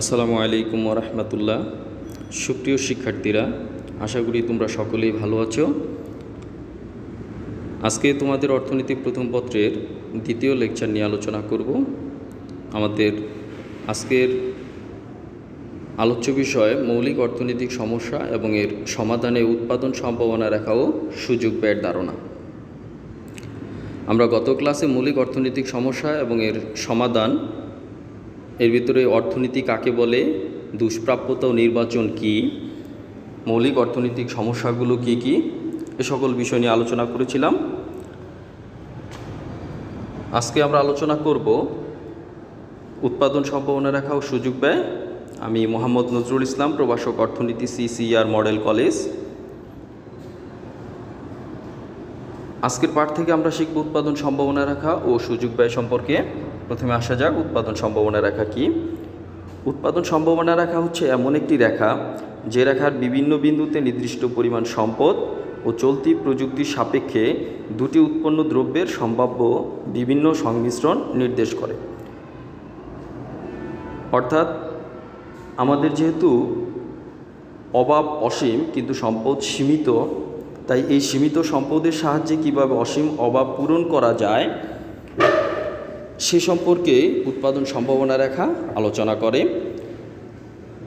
আসসালামু আলাইকুম রহমতুল্লাহ সুপ্রিয় শিক্ষার্থীরা, আশা করি তোমরা সকলেই ভালো আছো। আজকে তোমাদের অর্থনৈতিক প্রথম পত্রের দ্বিতীয় লেকচার নিয়ে আলোচনা করব। আমাদের আজকের আলোচ্য বিষয় মৌলিক অর্থনৈতিক সমস্যা এবং এর সমাধানে উৎপাদন সম্ভাবনা রেখা ও সুযোগ ব্যয়ের ধারণা। আমরা গত ক্লাসে মৌলিক অর্থনৈতিক সমস্যা এবং এর সমাধান এর ভিতরে অর্থনীতি কাকে বলে? দুষ্প্রাপ্যতা ও নির্বাচন কি? মৌলিক অর্থনৈতিক সমস্যাগুলো কি কি? এ সকল বিষয় নিয়ে আলোচনা করেছিলাম। আজকে আমরা আলোচনা করব উৎপাদন সম্ভাবনা রাখা ও সুযোগ ব্যয়। আমি মোহাম্মদ নজরুল ইসলাম, প্রভাষক অর্থনীতি সিসিআর মডেল কলেজ। আজকের পাঠ থেকে আমরা শিখব উৎপাদন সম্ভাবনা রাখা ও সুযোগ ব্যয় সম্পর্কে। প্রথমে আসা যাক, উৎপাদন সম্ভাবনা রেখা কি? উৎপাদন সম্ভাবনা রেখা হচ্ছে এমন একটি রেখা যে রেখার বিভিন্ন বিন্দুতে নির্দিষ্ট পরিমাণ সম্পদ ও চলতি প্রযুক্তির সাপেক্ষে দুটি উৎপন্ন দ্রব্যের সম্ভাব্য বিভিন্ন সংমিশ্রণ নির্দেশ করে। অর্থাৎ আমাদের যেহেতু অভাব অসীম, কিন্তু সম্পদ সীমিত, তাই এই সীমিত সম্পদের সাহায্যে কীভাবে অসীম অভাব পূরণ করা যায় সে সম্পর্কে উৎপাদন সম্ভাবনা রেখা আলোচনা করে।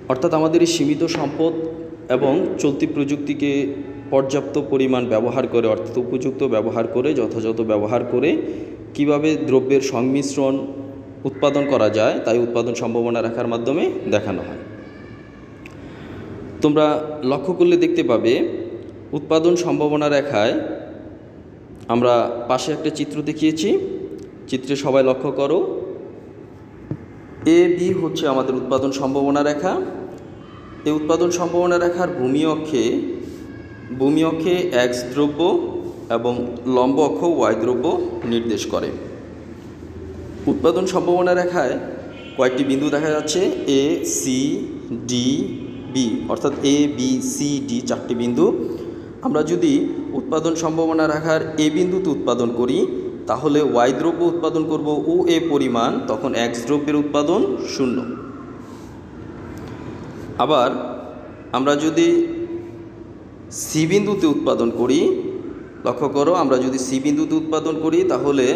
অর্থাৎ আমাদের এই সীমিত সম্পদ এবং চলতি প্রযুক্তিকে পর্যাপ্ত পরিমাণ ব্যবহার করে, অর্থাৎ উপযুক্ত ব্যবহার করে, যথাযথ ব্যবহার করে কীভাবে দ্রব্যের সংমিশ্রণ উৎপাদন করা যায়, তাই উৎপাদন সম্ভাবনা রেখার মাধ্যমে দেখানো হয়। তোমরা লক্ষ্য করলে দেখতে পাবে, উৎপাদন সম্ভাবনা রেখায় আমরা পাশে একটা চিত্র দেখিয়েছি। চিত্রে সবাই লক্ষ্য করো। এ, বি হচ্ছে আমাদের উৎপাদন সম্ভাবনা রেখা। এই উৎপাদন সম্ভাবনা রেখার ভূমি অক্ষে ভূমি অক্ষে এক্স দ্রব্য এবং লম্ব অক্ষ ওয়াই দ্রব্য নির্দেশ করে। উৎপাদন সম্ভাবনা রেখায় কয়েকটি বিন্দু দেখা যাচ্ছে এ সি ডি বি অর্থাৎ এ বি সি ডি চারটি বিন্দু। আমরা যদি উৎপাদন সম্ভাবনা রাখার এ বিন্দুতে উৎপাদন করি তাহলে ওয়াই দ্রব্য উৎপাদন করব ও এ পরিমাণ, তখন এক্স দ্রব্যের উৎপাদন শূন্য। আবার আমরা যদি সি বিন্দুতে উৎপাদন করি, লক্ষ্য করো আমরা যদি সি বিন্দুতে উৎপাদন করি, তাহলে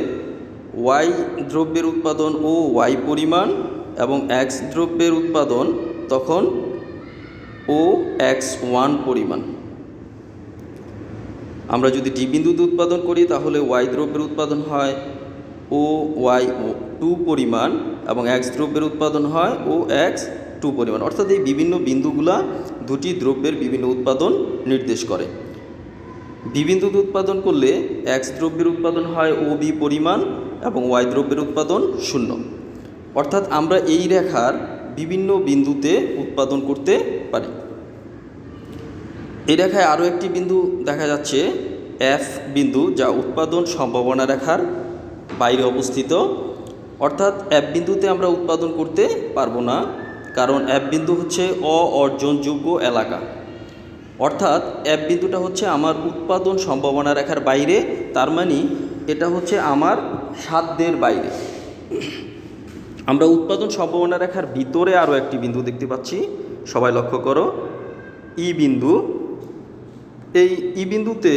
ওয়াই দ্রব্যের উৎপাদন ও ওয়াই পরিমাণ এবং এক্স দ্রব্যের উৎপাদন, তখন ও এক্স ওয়ান পরিমাণ। আমরা যদি ডি বিন্দুতে উৎপাদন করি, তাহলে ওয়াই দ্রব্যের উৎপাদন হয় ও ওয়াই ও টু পরিমাণ এবং এক্স দ্রব্যের উৎপাদন হয় ও এক্স টু পরিমাণ। অর্থাৎ এই বিভিন্ন বিন্দুগুলা দুটি দ্রব্যের বিভিন্ন উৎপাদন নির্দেশ করে। বি বিন্দুতে উৎপাদন করলে এক্স দ্রব্যের উৎপাদন হয় ও বি পরিমাণ এবং ওয়াই দ্রব্যের উৎপাদন শূন্য। অর্থাৎ আমরা এই রেখার বিভিন্ন বিন্দুতে উৎপাদন করতে পারি। এই রেখায় আরও একটি বিন্দু দেখা যাচ্ছে এফ বিন্দু, যা উৎপাদন সম্ভাবনা রেখার বাইরে অবস্থিত। অর্থাৎ এফ বিন্দুতে আমরা উৎপাদন করতে পারব না, কারণ এফ বিন্দু হচ্ছে অ অর্জনযোগ্য এলাকা। অর্থাৎ এফ বিন্দুটা হচ্ছে আমার উৎপাদন সম্ভাবনা রেখার বাইরে, তার মানে এটা হচ্ছে আমার সাধ্যের বাইরে। আমরা উৎপাদন সম্ভাবনা রেখার ভিতরে আরও একটি বিন্দু দেখতে পাচ্ছি, সবাই লক্ষ্য করো, ই বিন্দু। এই ই বিন্দুতে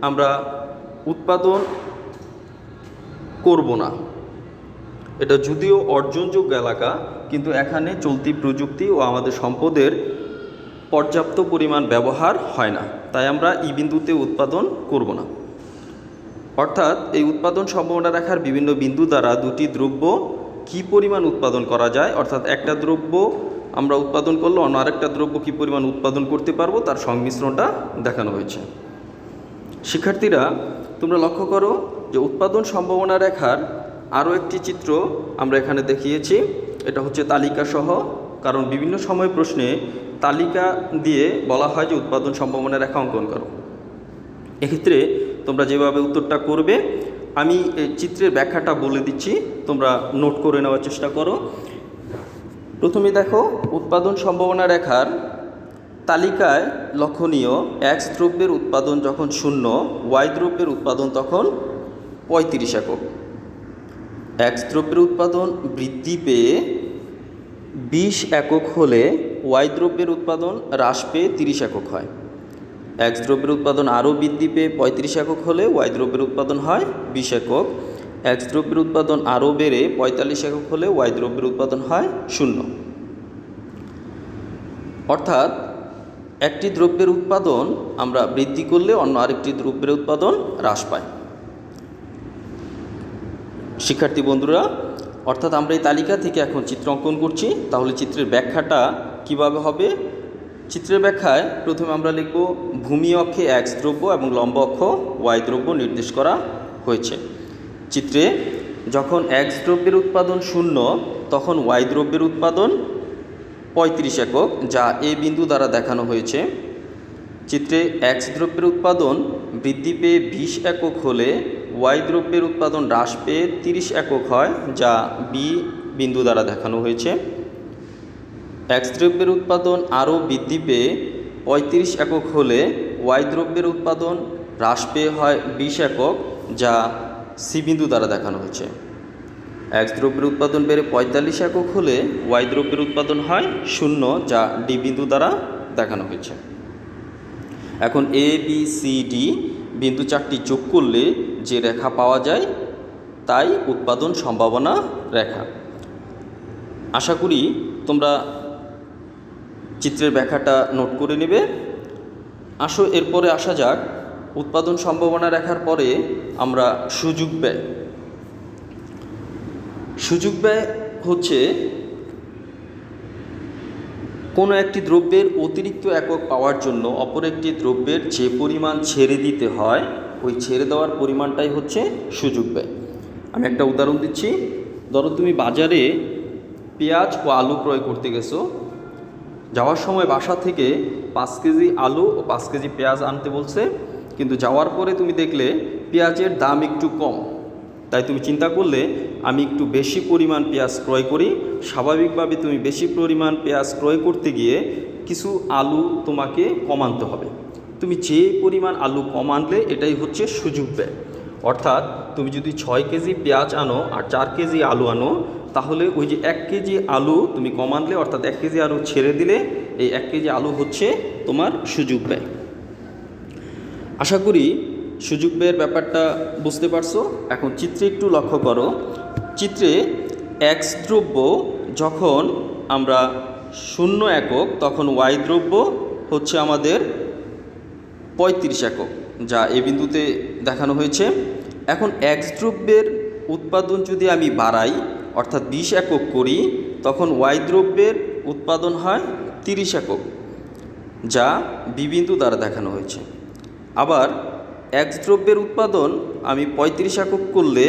আমরা উৎপাদন করব না। এটা যদিও অর্জনযোগ্য এলাকা, কিন্তু এখানে চলতি প্রযুক্তি ও আমাদের সম্পদের পর্যাপ্ত পরিমাণ ব্যবহার হয় না। তাই আমরা ই বিন্দুতে উৎপাদন করব না। অর্থাৎ এই উৎপাদন সম্ভাবনা রাখার বিভিন্ন বিন্দু দ্বারা দুটি দ্রব্য কি পরিমাণ উৎপাদন করা যায়, অর্থাৎ একটা দ্রব্য আমরা উৎপাদন করলে অন্য আরেকটা দ্রব্য কী পরিমাণ উৎপাদন করতে পারব? তার সংমিশ্রণটা দেখানো হয়েছে। শিক্ষার্থীরা, তোমরা লক্ষ্য করো যে উৎপাদন সম্ভাবনা রেখার আরও একটি চিত্র আমরা এখানে দেখিয়েছি। এটা হচ্ছে তালিকা সহ, কারণ বিভিন্ন সময় প্রশ্নে তালিকা দিয়ে বলা হয় যে উৎপাদন সম্ভাবনা রেখা অঙ্কন করো। এক্ষেত্রে তোমরা যেভাবে উত্তরটা করবে, আমি চিত্রের ব্যাখ্যাটা বলে দিচ্ছি। তোমরা নোট করে নেওয়ার চেষ্টা করো। প্রথমে দেখো, উৎপাদন সম্ভাবনা রেখার তালিকায় লক্ষণীয় এক্স দ্রব্যের উৎপাদন যখন শূন্য ওয়াই দ্রব্যের উৎপাদন তখন পঁয়ত্রিশ একক। এক্স দ্রব্যের উৎপাদন বৃদ্ধি পেয়ে বিশ একক হলে ওয়াই দ্রব্যের উৎপাদন হ্রাস পেয়ে তিরিশ একক হয়। এক্স দ্রব্যের উৎপাদন আরও বৃদ্ধি পেয়ে পঁয়ত্রিশ একক হলে ওয়াই দ্রব্যের উৎপাদন হয় বিশ একক। এক্স দ্রব্যের উৎপাদন আরও বেড়ে পঁয়তাল্লিশ একক হলে ওয়াই দ্রব্যের উৎপাদন হয় শূন্য। অর্থাৎ একটি দ্রব্যের উৎপাদন আমরা বৃদ্ধি করলে অন্য আরেকটি দ্রব্যের উৎপাদন হ্রাস পায়। শিক্ষার্থী বন্ধুরা, অর্থাৎ আমরা এই তালিকা থেকে এখন চিত্র অঙ্কন করছি। তাহলে চিত্রের ব্যাখ্যাটা কীভাবে হবে? চিত্রের ব্যাখ্যায় প্রথমে আমরা লিখব ভূমি অক্ষে এক্স দ্রব্য এবং লম্ব অক্ষ ওয়াই দ্রব্য নির্দেশ করা হয়েছে। চিত্রে যখন এক্স দ্রব্যের উৎপাদন শূন্য, তখন ওয়াই দ্রব্যের উৎপাদন পঁয়ত্রিশ একক, যা এ বিন্দু দ্বারা দেখানো হয়েছে। চিত্রে এক্স দ্রব্যের উৎপাদন বৃদ্ধি পেয়ে বিশ একক হলে ওয়াই দ্রব্যের উৎপাদন হ্রাস পেয়ে তিরিশ একক হয়, যা বি বিন্দু দ্বারা দেখানো হয়েছে। এক্স দ্রব্যের উৎপাদন আরও বৃদ্ধি পেয়ে পঁয়ত্রিশ একক হলে ওয়াই দ্রব্যের উৎপাদন হ্রাস পেয়ে হয় বিশ একক, যা সি বিন্দু দ্বারা দেখানো হয়েছে। এক্স দ্রব্যের উৎপাদন বেড়ে পঁয়তাল্লিশ একক হলে ওয়াই দ্রব্যের উৎপাদন হয় শূন্য, যা ডি বিন্দু দ্বারা দেখানো হয়েছে। এখন এ বি সি ডি বিন্দু চারটি যোগ করলে যে রেখা পাওয়া যায়, তাই উৎপাদন সম্ভাবনা রেখা। আশা করি তোমরা চিত্রের ব্যাখ্যাটা নোট করে নেবে। আসো, এরপরে আসা যাক উৎপাদন সম্ভাবনা রাখার পরে আমরা সুযোগ ব্যয়। সুযোগ ব্যয় হচ্ছে কোনো একটি দ্রব্যের অতিরিক্ত একক পাওয়ার জন্য অপর একটি দ্রব্যের যে পরিমাণ ছেড়ে দিতে হয়, ওই ছেড়ে দেওয়ার পরিমাণটাই হচ্ছে সুযোগ ব্যয়। আমি একটা উদাহরণ দিচ্ছি। ধরো তুমি বাজারে পেঁয়াজ ও আলু ক্রয় করতে গেছো। যাওয়ার সময় বাসা থেকে পাঁচ কেজি আলু ও পাঁচ কেজি পেঁয়াজ আনতে বলছে। কিন্তু যাওয়ার পরে তুমি দেখলে পেঁয়াজের দাম একটু কম। তাই তুমি চিন্তা করলে, আমি একটু বেশি পরিমাণ পেঁয়াজ ক্রয় করি। স্বাভাবিকভাবে তুমি বেশি পরিমাণ পেঁয়াজ ক্রয় করতে গিয়ে কিছু আলু তোমাকে কমানতে হবে। তুমি যে পরিমাণ আলু কম আনলে এটাই হচ্ছে সুযোগ ব্যয়। অর্থাৎ তুমি যদি ছয় কেজি পেঁয়াজ আনো আর চার কেজি আলু আনো, তাহলে ওই যে এক কেজি আলু তুমি কম আনলে, অর্থাৎ এক কেজি আলু ছেড়ে দিলে, এই এক কেজি আলু হচ্ছে তোমার সুযোগ ব্যয়। আশা করি সুযোগ ব্যয়ের ব্যাপারটা বুঝতে পারছ। এখন চিত্রে একটু লক্ষ্য করো। চিত্রে এক্স দ্রব্য যখন আমরা শূন্য একক, তখন ওয়াই দ্রব্য হচ্ছে আমাদের পঁয়ত্রিশ একক, যা এ বিন্দুতে দেখানো হয়েছে। এখন এক্স দ্রব্যের উৎপাদন যদি আমি বাড়াই, অর্থাৎ বিশ একক করি, তখন ওয়াই দ্রব্যের উৎপাদন হয় তিরিশ একক, যা বিবিন্দু দ্বারা দেখানো হয়েছে। আবার এক্স দ্রব্যের উৎপাদন আমি পঁয়ত্রিশ একক করলে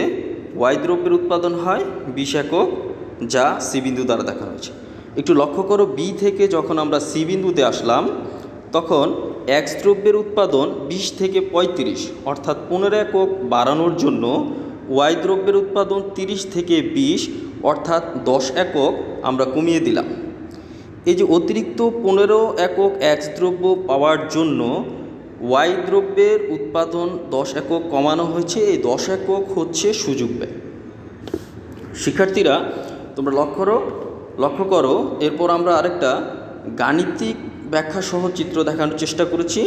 ওয়াই দ্রব্যের উৎপাদন হয় বিশ একক, যা সি বিন্দু দ্বারা দেখানো হয়েছে। একটু লক্ষ্য করো, বি থেকে যখন আমরা সি বিন্দুতে আসলাম, তখন এক্স দ্রব্যের উৎপাদন বিশ থেকে পঁয়ত্রিশ, অর্থাৎ পনেরো একক বাড়ানোর জন্য ওয়াই দ্রব্যের উৎপাদন তিরিশ থেকে বিশ, অর্থাৎ দশ একক আমরা কমিয়ে দিলাম। এই যে অতিরিক্ত পনেরো একক এক্স দ্রব্য পাওয়ার জন্য ওয়াই দ্রব্যের উৎপাদন দশ একক কমানো হয়েছে। এই দশ একক হচ্ছে সুযোগ ব্যয়। শিক্ষার্থীরা, তোমরা লক্ষ্য করো লক্ষ্য করো, এরপর আমরা আরেকটা গাণিতিক ব্যাখ্যা সহ চিত্র দেখানোর চেষ্টা করেছি।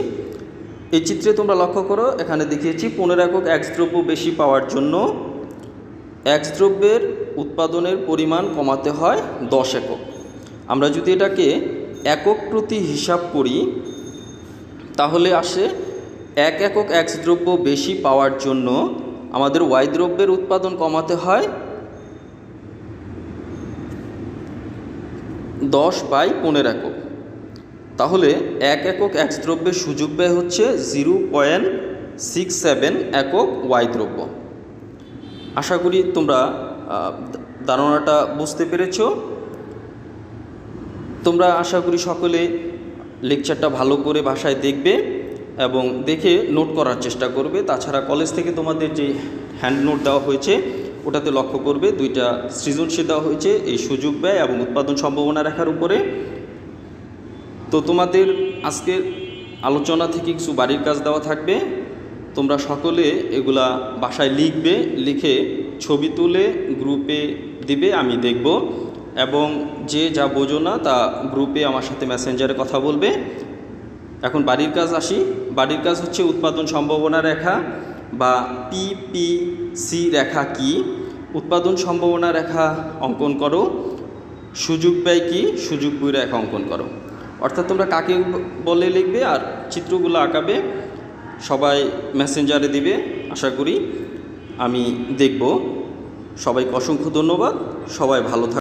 এই চিত্রে তোমরা লক্ষ্য করো, এখানে দেখিয়েছি পনেরো একক এক দ্রব্য বেশি পাওয়ার জন্য এক দ্রব্যের উৎপাদনের পরিমাণ কমাতে হয় দশ একক। আমরা যদি এটাকে একক প্রতি হিসাব করি তাহলে আসে এক একক এক্স দ্রব্য বেশি পাওয়ার জন্য আমাদের ওয়াই দ্রব্যের উৎপাদন কমাতে হয় দশ বাই পনেরো একক। তাহলে এক একক এক্স দ্রব্যের সুযোগ ব্যয় হচ্ছে জিরো পয়েন্ট সিক্স সেভেন একক ওয়াই দ্রব্য। আশা করি তোমরা ধারণাটা বুঝতে পেরেছ। তোমরা আশা করি সকলে লেকচারটা ভালো করে ভাষায় দেখবে এবং দেখে নোট করার চেষ্টা করবে। তাছাড়া কলেজ থেকে তোমাদের যে হ্যান্ড নোট দেওয়া হয়েছে, ওটাতে লক্ষ্য করবে দুইটা সৃজনশীল দেওয়া হয়েছে, এই সুযোগ ব্যয় এবং উৎপাদন সম্ভাবনা রাখার উপরে। তো তোমাদের আজকের আলোচনা থেকে কিছু বাড়ির কাজ দেওয়া থাকবে। তোমরা সকলে এগুলা বাসায় লিখবে, লিখে ছবি তুলে গ্রুপে দিবে, আমি দেখব। এবং যে যা বোঝো না তা গ্রুপে আমার সাথে মেসেঞ্জারে কথা বলবে। এখন বাড়ির কাজ আসি। বাড়ির কাজ হচ্ছে উৎপাদন সম্ভাবনা রেখা বা পিপিসি রেখা কি? উৎপাদন সম্ভাবনা রেখা অঙ্কন করো। সুযোগ ব্যয় কি? সুযোগ ব্যয় রেখা অঙ্কন করো। অর্থাৎ তোমরা কাকে বলে লিখবে আর চিত্রগুলো আঁকাবে, সবাই মেসেঞ্জারে দিবে, আশা করি। আমি দেখব। সবাইকে অসংখ্য ধন্যবাদ। সবাই ভালো থাক